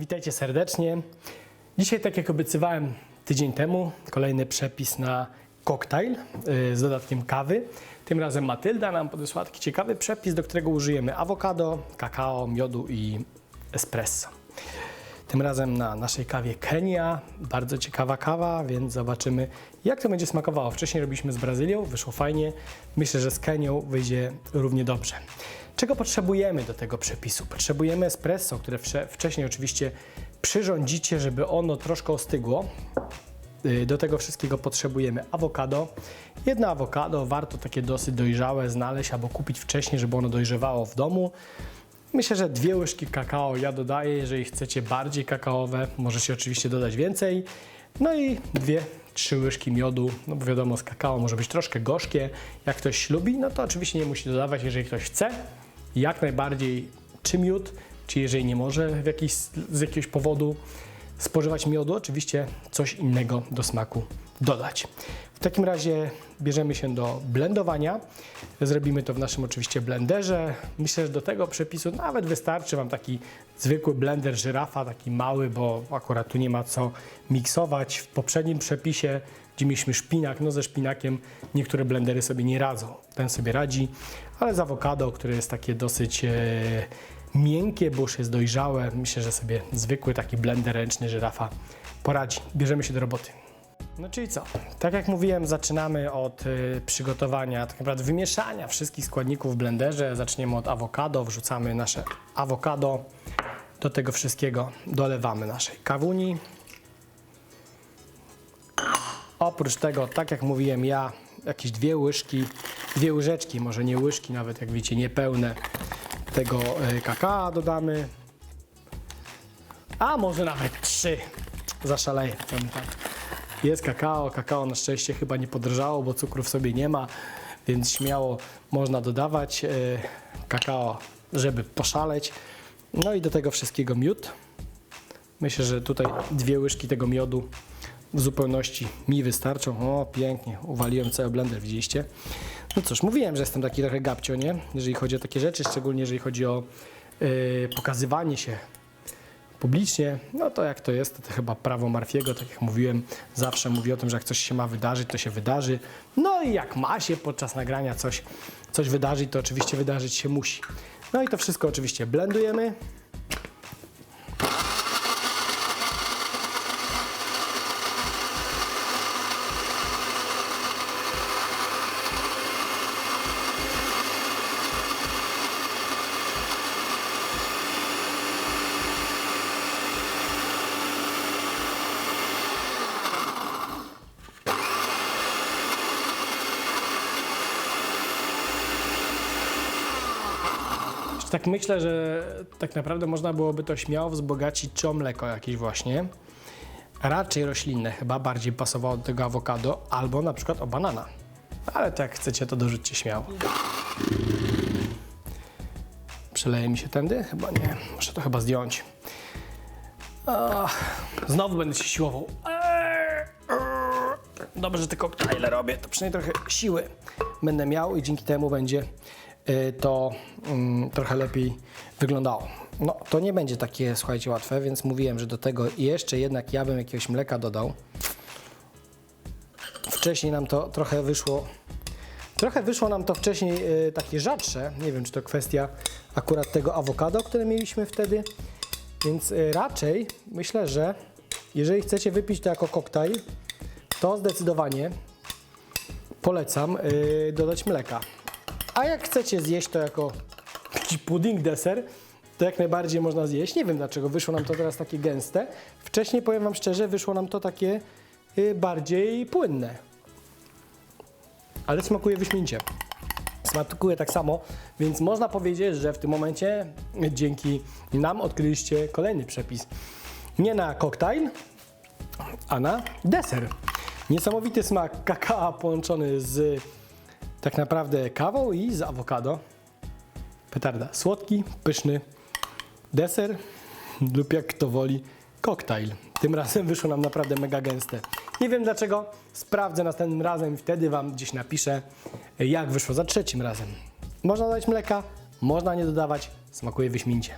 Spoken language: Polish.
Witajcie serdecznie. Dzisiaj, tak jak obiecywałem tydzień temu, kolejny przepis na koktajl y, z dodatkiem kawy. Tym razem Matylda nam podesłała taki ciekawy przepis, do którego użyjemy awokado, kakao, miodu i espresso. Tym razem na naszej kawie Kenia. Bardzo ciekawa kawa, więc zobaczymy, jak to będzie smakowało. Wcześniej robiliśmy z Brazylią, wyszło fajnie. Myślę, że z Kenią wyjdzie równie dobrze. Czego potrzebujemy do tego przepisu? Potrzebujemy espresso, które wcze- wcześniej oczywiście przyrządzicie, żeby ono troszkę ostygło. Y, Do tego wszystkiego potrzebujemy awokado. Jedno awokado, warto takie dosyć dojrzałe znaleźć albo kupić wcześniej, żeby ono dojrzewało w domu. Myślę, że dwie łyżki kakao ja dodaję, jeżeli chcecie bardziej kakaowe, możecie oczywiście dodać więcej. No i dwie, trzy łyżki miodu, no bo wiadomo z kakao może być troszkę gorzkie. Jak ktoś lubi, no to oczywiście nie musi dodawać, jeżeli ktoś chce. Jak najbardziej czy miód, czy jeżeli nie może jakiś, z jakiegoś powodu spożywać miodu, oczywiście coś innego do smaku dodać. W takim razie bierzemy się do blendowania. Zrobimy to w naszym oczywiście blenderze. Myślę, że do tego przepisu nawet wystarczy Wam taki zwykły blender żyrafa, taki mały, bo akurat tu nie ma co miksować. W poprzednim przepisie, gdzie mieliśmy szpinak, no ze szpinakiem niektóre blendery sobie nie radzą. Ten sobie radzi, ale z awokado, które jest takie dosyć e, miękkie, bo już jest dojrzałe, myślę, że sobie zwykły taki blender ręczny żyrafa poradzi. Bierzemy się do roboty. No czyli co? Tak jak mówiłem, zaczynamy od y, przygotowania, tak naprawdę wymieszania wszystkich składników w blenderze. Zaczniemy od awokado, wrzucamy nasze awokado. Do tego wszystkiego dolewamy naszej kawuni. Oprócz tego, tak jak mówiłem ja, jakieś dwie łyżki, dwie łyżeczki, może nie łyżki, nawet jak widzicie, niepełne tego y, kakao dodamy. A może nawet trzy. Zaszaleję. tak. Jest kakao, kakao na szczęście chyba nie podrożało, bo cukru w sobie nie ma, więc śmiało można dodawać e, kakao, żeby poszaleć. No i do tego wszystkiego miód. Myślę, że tutaj dwie łyżki tego miodu w zupełności mi wystarczą. O, pięknie, uwaliłem cały blender, widzieliście? No cóż, mówiłem, że jestem taki trochę gabcio, nie? Jeżeli chodzi o takie rzeczy, szczególnie jeżeli chodzi o e, pokazywanie się publicznie, no to jak to jest, to, to chyba prawo Marfiego, tak jak mówiłem, zawsze mówi o tym, że jak coś się ma wydarzyć, to się wydarzy. No i jak ma się podczas nagrania coś, coś wydarzyć, to oczywiście wydarzyć się musi. No i to wszystko oczywiście blendujemy. Tak myślę, że tak naprawdę można byłoby to śmiało wzbogacić czy o mleko jakieś właśnie. Raczej roślinne chyba bardziej pasowało do tego awokado, albo na przykład o banana. Ale tak chcecie, to dorzućcie śmiało. Przeleje mi się tędy? Chyba nie. Muszę to chyba zdjąć. Znowu będę się siłował. Eee, eee. Dobrze, że te koktajle robię, to przynajmniej trochę siły będę miał i dzięki temu będzie to mm, trochę lepiej wyglądało. No, to nie będzie takie, słuchajcie, łatwe, więc mówiłem, że do tego jeszcze jednak ja bym jakiegoś mleka dodał. Wcześniej nam to trochę wyszło, trochę wyszło nam to wcześniej y, takie rzadsze. Nie wiem, czy to kwestia akurat tego awokado, które mieliśmy wtedy. Więc y, raczej myślę, że jeżeli chcecie wypić to jako koktajl, to zdecydowanie polecam dodać mleka. A jak chcecie zjeść to jako taki pudding deser, to jak najbardziej można zjeść. Nie wiem dlaczego wyszło nam to teraz takie gęste. Wcześniej, powiem Wam szczerze, wyszło nam to takie yy, bardziej płynne. Ale smakuje wyśmienicie. Smakuje tak samo, więc można powiedzieć, że w tym momencie dzięki nam odkryliście kolejny przepis. Nie na koktajl, a na deser. Niesamowity smak kakao połączony z tak naprawdę kawą i z awokado. Petarda. Słodki, pyszny deser lub jak kto woli koktajl. Tym razem wyszło nam naprawdę mega gęste. Nie wiem dlaczego, sprawdzę następnym razem i wtedy Wam gdzieś napiszę, jak wyszło za trzecim razem. Można dodać mleka, można nie dodawać, smakuje wyśmienicie.